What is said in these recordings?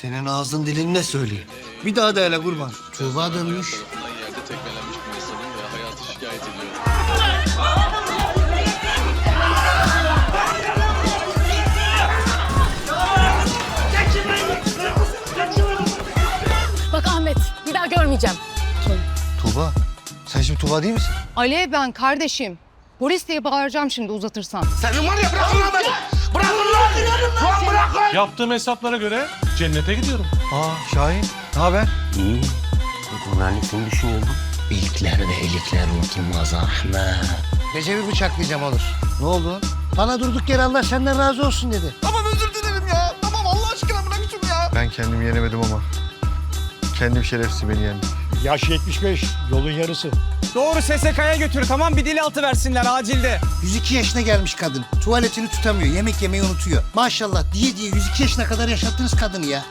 Senin ağzın dilin ne söylüyor? Bir daha da hele kurban. Tuğba dönmüş. tarafından yerde tekmelenmiş bir insanın ve hayatı şikayet ediyor. Bak Ahmet bir daha görmeyeceğim. Tuğba. Sen şimdi Tuğba değil misin? Alev ben kardeşim. Polis diye bağıracağım şimdi uzatırsan. Senin var ya bırakın lan beni. Bırakın lan. Yaptığım hesaplara göre cennete gidiyorum. Aa Şahin. Ne haber? İyi. Güvenlikini düşünüyorum. İlkler ve iyilikler unutulmaz Ahmet. Recep'i bıçaklayacağım olur. Ne oldu? Bana durduk yere Allah senden razı olsun dedi. Ben kendimi yenemedim ama. Kendim şerefsiz beni yendi. Yaş 75, yolun yarısı. Doğru SSK'ya götür tamam bir dil altı versinler acilde. 102 yaşına gelmiş kadın. Tuvaletini tutamıyor, yemek yemeyi unutuyor. Maşallah diye diye 102 yaşına kadar yaşattınız kadını ya.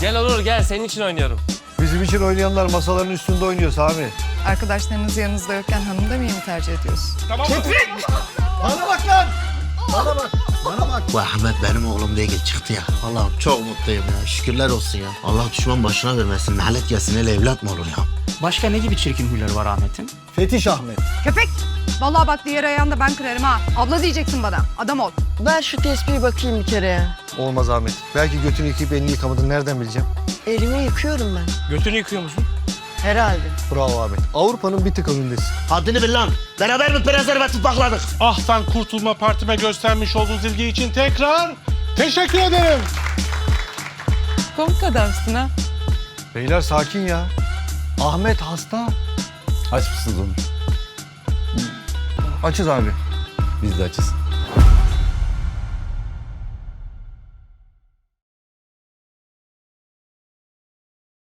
Gel olur gel senin için oynuyorum. Bizim için oynayanlar masaların üstünde oynuyor Sami. Arkadaşlarınız yanınızda yokken hanım da mı tercih ediyorsun? Bana bak lan! Bana bak! Bana bak! Bu Ahmet benim oğlum diye çıktı ya. Allah'ım çok mutluyum ya. Şükürler olsun ya. Allah düşman başına vermesin. Nalet gelsin hele evlat mı olur ya? Başka ne gibi çirkin huyları var Ahmet'in? Fetiş Ahmet. Köpek! Vallahi bak diğer ayağını ben kırarım ha. Abla diyeceksin bana. Adam ol. Ver şu tespihi bakayım bir kere ya. Olmaz Ahmet. Belki götünü yıkayıp elini yıkamadın. Nereden bileceğim? Elimi yıkıyorum ben. Götünü yıkıyor musun? Herhalde. Bravo Ahmet. Avrupa'nın bir tık önündesin. Haddini bil lan. Beraber mi prezervatif bakladık? Ah'tan Kurtulma Partime göstermiş olduğunuz ilgi için tekrar teşekkür ederim. Komik adamsın ha. Beyler sakin ya. Ahmet hasta. Aç mısınız onu? Açız abi. Biz de açız.